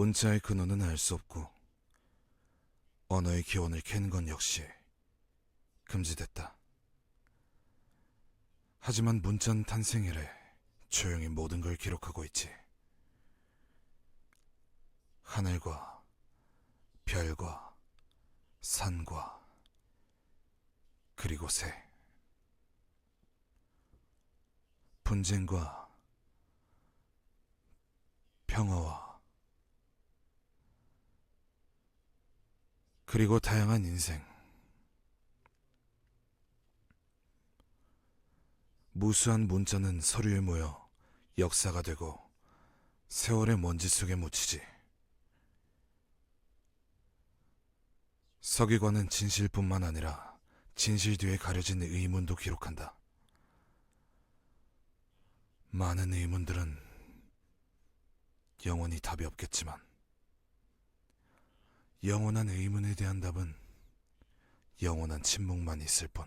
문자의 근원은 알 수 없고 언어의 기원을 캐는 건 역시 금지됐다. 하지만 문자는 탄생 이래 조용히 모든 걸 기록하고 있지. 하늘과 별과 산과 그리고 새 분쟁과 평화와 그리고 다양한 인생 무수한 문자는 서류에 모여 역사가 되고 세월의 먼지 속에 묻히지. 서기관은 진실뿐만 아니라 진실 뒤에 가려진 의문도 기록한다. 많은 의문들은 영원히 답이 없겠지만, 영원한 의문에 대한 답은 영원한 침묵만 있을 뿐.